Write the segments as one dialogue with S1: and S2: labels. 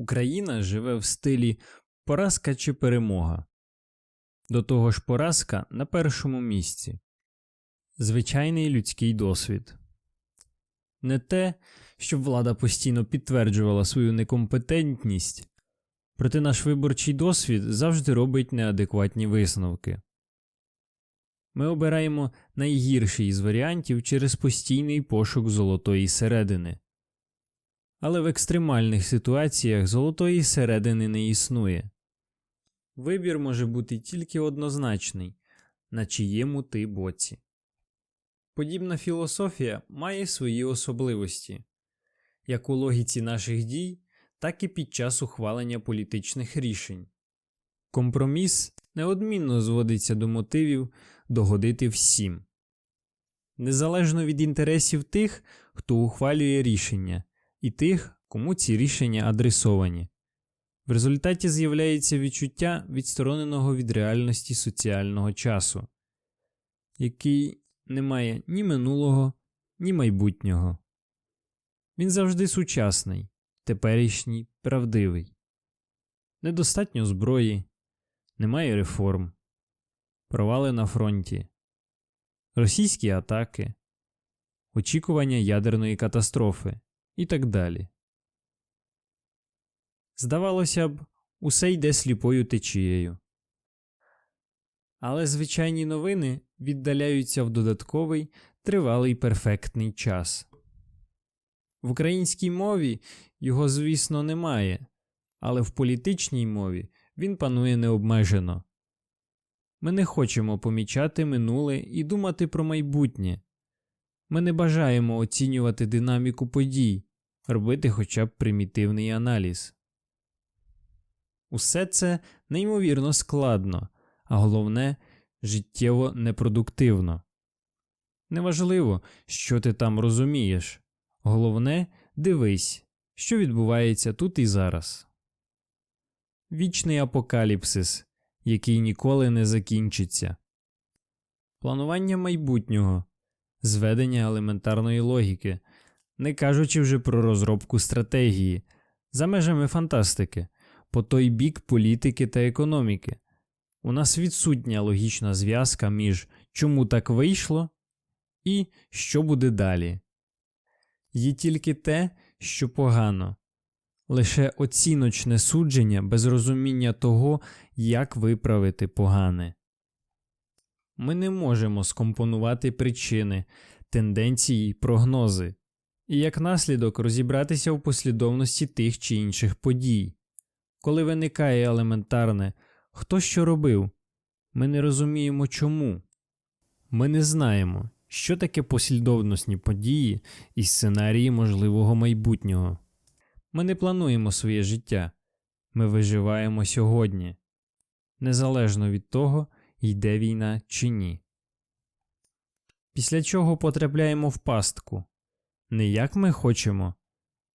S1: Україна живе в стилі поразка чи перемога. До того ж, поразка на першому місці. Звичайний людський досвід. Не те, щоб влада постійно підтверджувала свою некомпетентність, проте наш виборчий досвід завжди робить неадекватні висновки. Ми обираємо найгірший із варіантів через постійний пошук золотої середини. Але в екстремальних ситуаціях золотої середини не існує. Вибір може бути тільки однозначний, на чиєму ти боці. Подібна філософія має свої особливості як у логіці наших дій, так і під час ухвалення політичних рішень. Компроміс неодмінно зводиться до мотивів догодити всім, незалежно від інтересів тих, хто ухвалює рішення, і тих, кому ці рішення адресовані. В результаті з'являється відчуття відстороненого від реальності соціального часу, який не має ні минулого, ні майбутнього. Він завжди сучасний, теперішній, правдивий. Недостатньо зброї, немає реформ, провали на фронті, російські атаки, очікування ядерної катастрофи і так далі. Здавалося б, усе йде сліпою течією. Але звичайні новини віддаляються в додатковий тривалий перфектний час. В українській мові його, звісно, немає, але в політичній мові він панує необмежено. Ми не хочемо помічати минуле і думати про майбутнє. Ми не бажаємо оцінювати динаміку подій, робити хоча б примітивний аналіз. Усе це неймовірно складно, а головне життєво непродуктивно. Неважливо, що ти там розумієш. Головне, дивись, що відбувається тут і зараз. Вічний апокаліпсис, який ніколи не закінчиться, планування майбутнього, зведення елементарної логіки, не кажучи вже про розробку стратегії за межами фантастики, по той бік політики та економіки. У нас відсутня логічна зв'язка між чому так вийшло і що буде далі. Є тільки те, що погано, лише оціночне судження без розуміння того, як виправити погане. Ми не можемо скомпонувати причини, тенденції й прогнози, і як наслідок розібратися в послідовності тих чи інших подій. Коли виникає елементарне, хто що робив, ми не розуміємо чому. Ми не знаємо, що таке послідовностні події і сценарії можливого майбутнього. Ми не плануємо своє життя, ми виживаємо сьогодні, незалежно від того, йде війна чи ні. Після чого потрапляємо в пастку не як ми хочемо,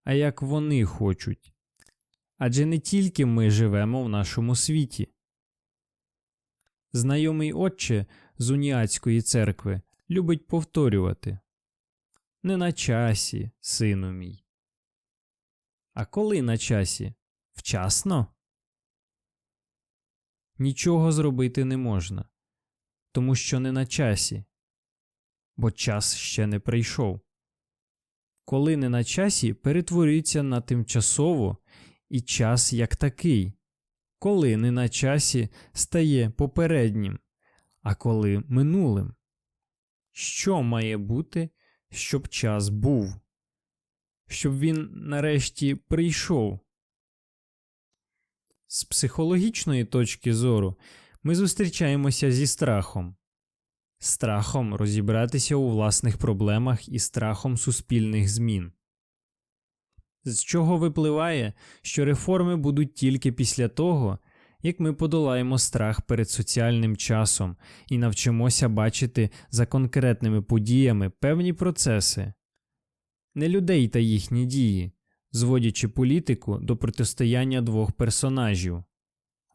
S1: а як вони хочуть. Адже не тільки ми живемо в нашому світі. Знайомий отче з уніатської церкви любить повторювати Не на часі, сину мій. А коли на часі? Вчасно? Нічого зробити не можна, тому що не на часі, бо час ще не прийшов. Коли не на часі перетворюється на тимчасово і час як такий, коли не на часі стає попереднім, а коли минулим. Що має бути, щоб час був, щоб він нарешті прийшов? З психологічної точки зору ми зустрічаємося зі страхом, страхом розібратися у власних проблемах і страхом суспільних змін. З чого випливає, що реформи будуть тільки після того, як ми подолаємо страх перед соціальним часом і навчимося бачити за конкретними подіями певні процеси, не людей та їхні дії, зводячи політику до протистояння двох персонажів,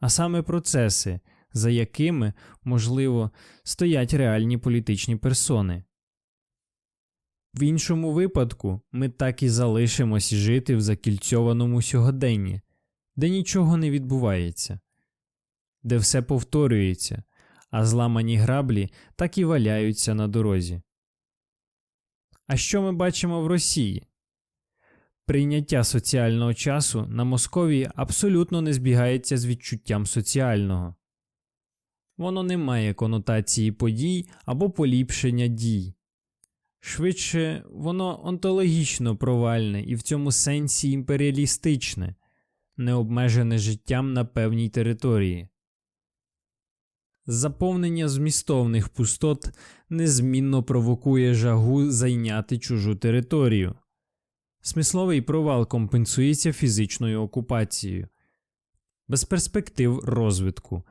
S1: а саме процеси, за якими, можливо, стоять реальні політичні персони. В іншому випадку ми так і залишимось жити в закільцьованому сьогоденні, де нічого не відбувається, де все повторюється, а зламані граблі так і валяються на дорозі. А що ми бачимо в Росії? Прийняття соціального часу на Московії абсолютно не збігається з відчуттям соціального. Воно не має конотації подій або поліпшення дій. Швидше, воно онтологічно провальне і в цьому сенсі імперіалістичне, не обмежене життям на певній території. Заповнення змістовних пустот незмінно провокує жагу зайняти чужу територію. Смисловий провал компенсується фізичною окупацією. Без перспектив розвитку.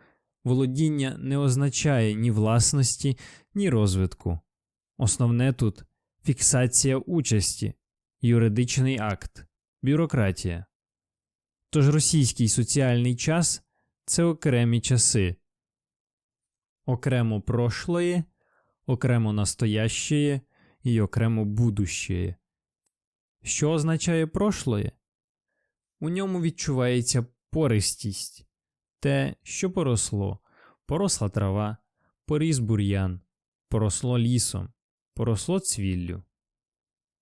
S1: Володіння не означає ні власності, ні розвитку. Основне тут фіксація участі, юридичний акт, бюрократія. Тож російський соціальний час це окремі часи, окремо прошлое, окремо настоящее і окремо будущее. Що означає прошлое? У ньому відчувається пористість, те, що поросло, поросла трава, поріс бур'ян, поросло лісом, поросло цвіллю.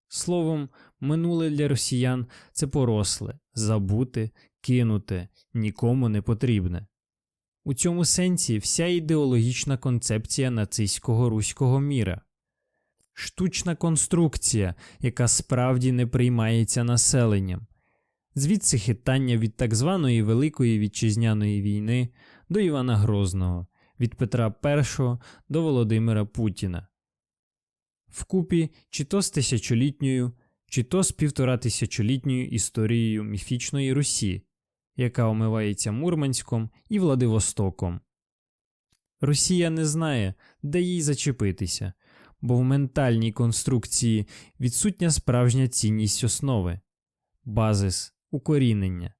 S1: Словом, минуле для росіян це поросле, забуте, кинуте, нікому не потрібне. У цьому сенсі вся ідеологічна концепція нацистського руського міра. Штучна конструкція, яка справді не приймається населенням, звідси хитання від так званої Великої Вітчизняної війни до Івана Грозного, від Петра І до Володимира Путіна. Вкупі чи то з тисячолітньою, чи то з півторатисячолітньою історією міфічної Русі, яка омивається Мурманськом і Владивостоком. Росія не знає, де їй зачепитися, бо в ментальній конструкції відсутня справжня цінність основи, базис, укорінення.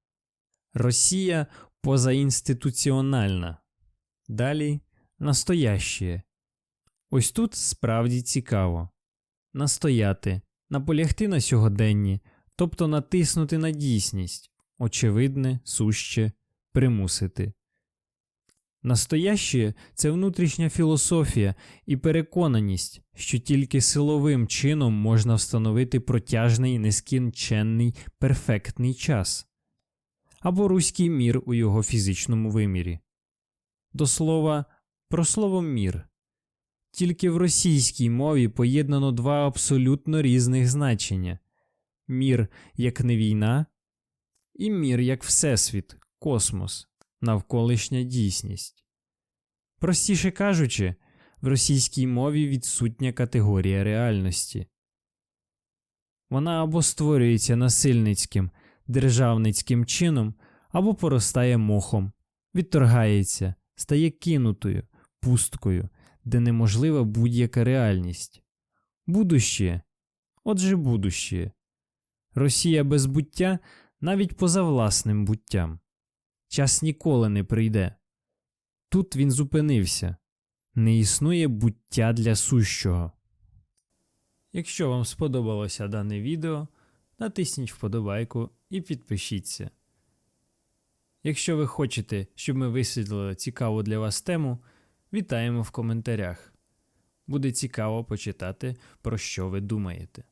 S1: Росія позаінституціональна. Далі настояще. Ось тут справді цікаво настояти, наполягти на сьогоденні, тобто натиснути на дійсність, очевидне, суще, примусити. Настояще це внутрішня філософія і переконаність, що тільки силовим чином можна встановити протяжний нескінченний перфектний час або руський мір у його фізичному вимірі. До слова, про слово мір. Тільки в російській мові поєднано два абсолютно різних значення мір як не війна, і мір як Всесвіт, космос, навколишня дійсність. Простіше кажучи, в російській мові відсутня категорія реальності. Вона або створюється насильницьким, державницьким чином, або поростає мохом, відторгається, стає кинутою, пусткою, де неможлива будь-яка реальність. Будуще, отже, будуще. Росія без буття навіть поза власним буттям. Час ніколи не прийде. Тут він зупинився не існує буття для сущого. Якщо вам сподобалося дане відео, натисніть вподобайку і підпишіться. Якщо ви хочете, щоб ми висвітлили цікаву для вас тему, вітаємо в коментарях. Буде цікаво почитати, про що ви думаєте.